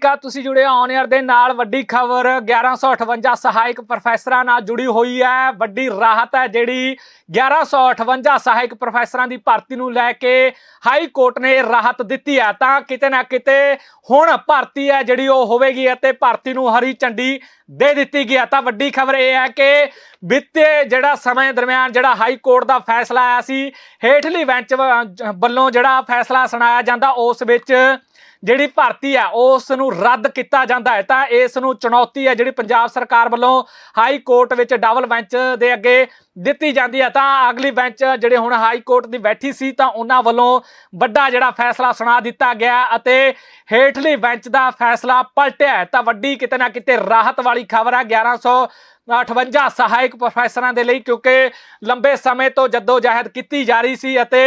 ਕਾ ਤੁਸੀਂ ਜੁੜੇ ਔਨ 에ਅਰ ਦੇ ਨਾਲ। ਵੱਡੀ ਖਬਰ 1158 ਸਹਾਇਕ ਪ੍ਰੋਫੈਸਰਾਂ ਨਾਲ ਜੁੜੀ ਹੋਈ ਹੈ। ਵੱਡੀ ਰਾਹਤ ਹੈ ਜਿਹੜੀ 1158 ਸਹਾਇਕ ਪ੍ਰੋਫੈਸਰਾਂ ਦੀ ਭਰਤੀ ਨੂੰ ਲੈ ਕੇ ਹਾਈ ਕੋਰਟ ਨੇ ਰਾਹਤ ਦਿੱਤੀ ਹੈ। ਤਾਂ ਕਿਤੇ ਨਾ ਕਿਤੇ ਹੁਣ ਭਰਤੀ ਹੈ ਜਿਹੜੀ ਉਹ ਹੋਵੇਗੀ ਅਤੇ ਭਰਤੀ ਨੂੰ ਹਰੀ ਝੰਡੀ ਦੇ ਦਿੱਤੀ ਗਈ ਹੈ। ਤਾਂ ਵੱਡੀ ਖਬਰ ਇਹ ਹੈ ਕਿ ਬੀਤੇ ਜਿਹੜਾ ਸਮੇਂ ਦਰਮਿਆਨ ਜਿਹੜਾ ਹਾਈ ਕੋਰਟ ਦਾ ਫੈਸਲਾ ਆਇਆ ਸੀ, ਹੇਠਲੀ ਬੈਂਚ ਵ- ਵੱਲੋਂ ਜਿਹੜਾ ਫੈਸਲਾ ਸੁਣਾਇਆ ਜਾਂਦਾ, ਉਸ ਵਿੱਚ ਜਿਹੜੀ ਭਰਤੀ ਆ ਉਸ ਨੂੰ ਰੱਦ ਕੀਤਾ ਜਾਂਦਾ ਹੈ। ਤਾਂ ਇਸ ਨੂੰ ਚੁਣੌਤੀ ਹੈ ਜਿਹੜੀ ਪੰਜਾਬ ਸਰਕਾਰ ਵੱਲੋਂ ਹਾਈ ਕੋਰਟ ਵਿੱਚ ਡਬਲ ਬੈਂਚ ਦੇ ਅੱਗੇ ਦਿੱਤੀ ਜਾਂਦੀ ਹੈ। ਤਾਂ ਅਗਲੀ ਬੈਂਚ ਜਿਹੜੇ ਹੁਣ ਹਾਈ ਕੋਰਟ ਦੀ ਬੈਠੀ ਸੀ, ਤਾਂ ਉਹਨਾਂ ਵੱਲੋਂ ਵੱਡਾ ਜਿਹੜਾ ਫੈਸਲਾ ਸੁਣਾ ਦਿੱਤਾ ਗਿਆ ਅਤੇ ਹੇਠਲੀ ਬੈਂਚ ਦਾ ਫੈਸਲਾ ਪਲਟਿਆ ਤਾਂ ਵੱਡੀ ਕਿਤੇ ਨਾ ਕਿਤੇ ਰਾਹਤ ਵਾਲੀ ਖਬਰ ਹੈ 1158 ਸਹਾਇਕ ਪ੍ਰੋਫੈਸਰਾਂ ਦੇ ਲਈ, ਕਿਉਂਕਿ ਲੰਬੇ ਸਮੇਂ ਤੋਂ ਜਦੋਜਹਿਦ ਕੀਤੀ ਜਾ ਰਹੀ ਸੀ ਅਤੇ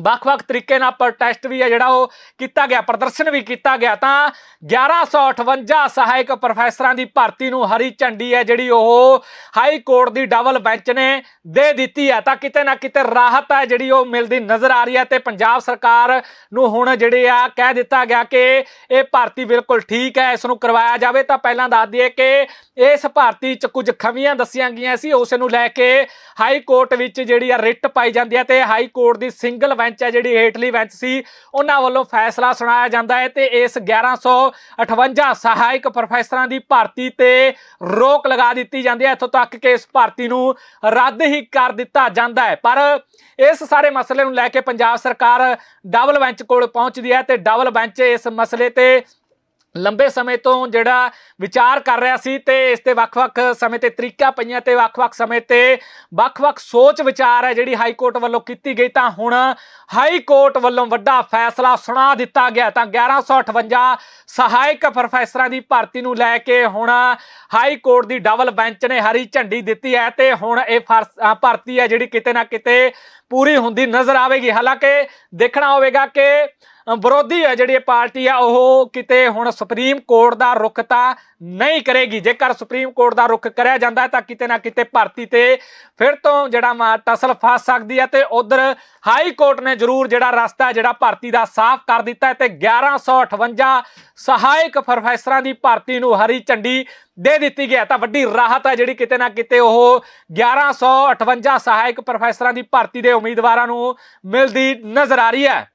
ਵੱਖ-ਵੱਖ ਤਰੀਕੇ ਨਾਲ ਪ੍ਰੋਟੈਸਟ ਵੀ ਹੈ ਜਿਹੜਾ ਉਹ ਕੀਤਾ ਗਿਆ, ਪ੍ਰਦਰਸ਼ਨ ਵੀ ਕੀਤਾ ਗਿਆ। ਤਾਂ 1158 ਸਹਾਇਕ ਪ੍ਰੋਫੈਸਰਾਂ ਦੀ ਭਰਤੀ ਨੂੰ ਹਰੀ ਝੰਡੀ ਹੈ ਜਿਹੜੀ ਉਹ ਹਾਈ ਕੋਰਟ ਦੀ ਡਬਲ ਬੈਂਚ ਨੇ ਦੇ ਦਿੱਤੀ ਹੈ। ਤਾਂ ਕਿਤੇ ਨਾ ਕਿਤੇ ਰਾਹਤ ਹੈ ਜਿਹੜੀ ਉਹ ਮਿਲਦੀ ਨਜ਼ਰ ਆ ਰਹੀ ਹੈ ਤੇ ਪੰਜਾਬ ਸਰਕਾਰ ਨੂੰ ਹੁਣ ਜਿਹੜੇ ਆ ਕਹਿ ਦਿੱਤਾ ਗਿਆ ਕਿ ਇਹ ਭਰਤੀ ਬਿਲਕੁਲ ਠੀਕ ਹੈ, ਇਸ ਨੂੰ ਕਰਵਾਇਆ ਜਾਵੇ। ਤਾਂ ਪਹਿਲਾਂ ਦੱਸ ਦਈਏ ਕਿ ਇਸ ਭਰਤੀ 'ਚ ਕੁਝ ਖਮੀਆਂ ਦੱਸੀਆਂ ਗਈਆਂ ਸੀ, ਉਸ ਨੂੰ ਲੈ ਕੇ ਹਾਈ ਕੋਰਟ ਵਿੱਚ ਜਿਹੜੀ ਆ ਰਿਟ ਪਾਈ ਜਾਂਦੀ ਹੈ ਤੇ ਹਾਈ ਕੋਰਟ ਦੀ ਸਿੰਗਲ ਬੈਂਚ ਹੈ ਜਿਹੜੀ ਹੇਠਲੀ ਬੈਂਚ ਸੀ, ਉਹਨਾਂ ਵੱਲੋਂ ਫੈਸਲਾ ਸੁਣਾਇਆ ਜਾਂਦਾ ਹੈ ਤੇ ਇਸ 1158 ਸਹਾਇਕ ਪ੍ਰੋਫੈਸਰਾਂ ਦੀ ਭਰਤੀ ਤੇ ਰੋਕ ਲਗਾ ਦਿੱਤੀ ਜਾਂਦੀ ਹੈ, ਇੱਥੋਂ ਤੱਕ ਕਿ ਇਸ ਭਰਤੀ ਨੂੰ ਰੱਦ ਹੀ ਕਰ ਦਿੱਤਾ ਜਾਂਦਾ ਹੈ। ਪਰ ਇਸ ਸਾਰੇ ਮਸਲੇ ਨੂੰ ਲੈ ਕੇ ਪੰਜਾਬ ਸਰਕਾਰ ਡਬਲ ਬੈਂਚ ਕੋਲ ਪਹੁੰਚਦੀ ਹੈ ਤੇ ਡਬਲ ਬੈਂਚ ਇਸ ਮਸਲੇ ਤੇ ਲੰਬੇ ਸਮੇਂ ਤੋਂ ਜਿਹੜਾ ਵਿਚਾਰ ਕਰ ਰਿਹਾ ਸੀ ਤੇ ਇਸ ਤੇ ਵੱਖ-ਵੱਖ ਸਮੇਂ ਤੇ ਤਰੀਕਾ ਪਈਆਂ ਤੇ ਵੱਖ-ਵੱਖ ਸਮੇਂ ਤੇ ਵੱਖ-ਵੱਖ ਸੋਚ ਵਿਚਾਰ ਹੈ ਜਿਹੜੀ ਹਾਈ ਕੋਰਟ ਵੱਲੋਂ ਕੀਤੀ ਗਈ। ਤਾਂ ਹੁਣ ਹਾਈ ਕੋਰਟ ਵੱਲੋਂ ਵੱਡਾ ਫੈਸਲਾ ਸੁਣਾ ਦਿੱਤਾ ਗਿਆ। ਤਾਂ 1158 ਸਹਾਇਕ ਪ੍ਰੋਫੈਸਰਾਂ ਦੀ ਭਰਤੀ ਨੂੰ ਲੈ ਕੇ ਹੁਣ ਹਾਈ ਕੋਰਟ ਦੀ ਡਬਲ ਬੈਂਚ ਨੇ ਹਰੀ ਝੰਡੀ ਦਿੱਤੀ ਹੈ ਤੇ ਹੁਣ ਇਹ ਫਰਸ- ਭਰਤੀ ਹੈ ਜਿਹੜੀ ਕਿਤੇ ਨਾ ਕਿਤੇ ਪੂਰੀ ਹੁੰਦੀ ਨਜ਼ਰ ਆਵੇਗੀ। ਹਾਲਾਂਕਿ ਦੇਖਣਾ ਹੋਵੇਗਾ ਕਿ ਵਿਰੋਧੀ ਹੈ ਜਿਹੜੀ ਇਹ ਪਾਰਟੀ ਆ, ਉਹ ਕਿਤੇ ਹੁਣ ਸੁਪਰੀਮ ਕੋਰਟ ਦਾ ਰੁਖ ਤਾਂ ਨਹੀਂ ਕਰੇਗੀ। ਜੇਕਰ ਸੁਪਰੀਮ ਕੋਰਟ ਦਾ ਰੁਖ ਕਰਿਆ ਜਾਂਦਾ ਤਾਂ ਕਿਤੇ ਨਾ ਕਿਤੇ ਭਰਤੀ ਤੇ ਫਿਰ ਤੋਂ ਜਿਹੜਾ ਮਾ ਟਸਲ ਫਸ ਸਕਦੀ ਹੈ ਤੇ ਉਧਰ ਹਾਈ ਕੋਰਟ ਨੇ ਜ਼ਰੂਰ ਜਿਹੜਾ ਰਸਤਾ, ਜਿਹੜਾ ਭਰਤੀ ਦਾ ਸਾਫ਼ ਕਰ ਦਿੱਤਾ ਹੈ ਤੇ 1158 ਸਹਾਇਕ ਪ੍ਰੋਫੈਸਰਾਂ ਦੀ ਭਰਤੀ ਨੂੰ ਹਰੀ ਝੰਡੀ ਦੇ ਦਿੱਤੀ ਗਿਆ ਤਾਂ ਵੱਡੀ ਰਾਹਤ ਹੈ ਜਿਹੜੀ ਕਿਤੇ ਨਾ ਕਿਤੇ ਉਹ 1158 ਸਹਾਇਕ ਪ੍ਰੋਫੈਸਰਾਂ ਦੀ ਭਰਤੀ ਦੇ ਉਮੀਦਵਾਰਾਂ ਨੂੰ ਮਿਲਦੀ ਨਜ਼ਰ ਆ ਰਹੀ ਹੈ।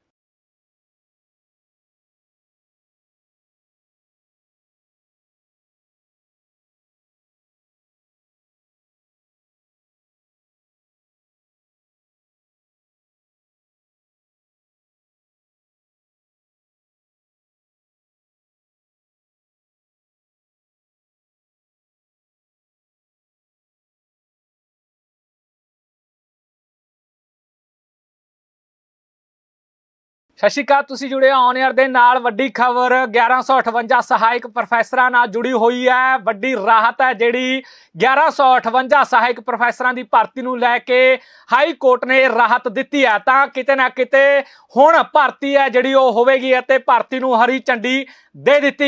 ਸਤਿ ਸ਼੍ਰੀ ਅਕਾਲ, ਤੁਸੀਂ ਜੁੜੇ ਔਨ 에ਅਰ ਦੇ ਨਾਲ। ਵੱਡੀ ਖਬਰ 1158 ਸਹਾਇਕ ਪ੍ਰੋਫੈਸਰਾਂ ਨਾਲ ਜੁੜੀ ਹੋਈ ਹੈ। ਵੱਡੀ ਰਾਹਤ ਹੈ ਜਿਹੜੀ 1158 ਸਹਾਇਕ ਪ੍ਰੋਫੈਸਰਾਂ ਦੀ ਭਰਤੀ ਨੂੰ ਲੈ ਕੇ ਹਾਈ ਕੋਰਟ ਨੇ ਰਾਹਤ ਦਿੱਤੀ ਹੈ। ਤਾਂ ਕਿਤੇ ਨਾ ਕਿਤੇ ਹੁਣ ਭਰਤੀ ਹੈ ਜਿਹੜੀ ਉਹ ਹੋਵੇਗੀ ਅਤੇ ਭਰਤੀ ਨੂੰ ਹਰੀ ਝੰਡੀ ਦੇ ਦਿੱਤੀ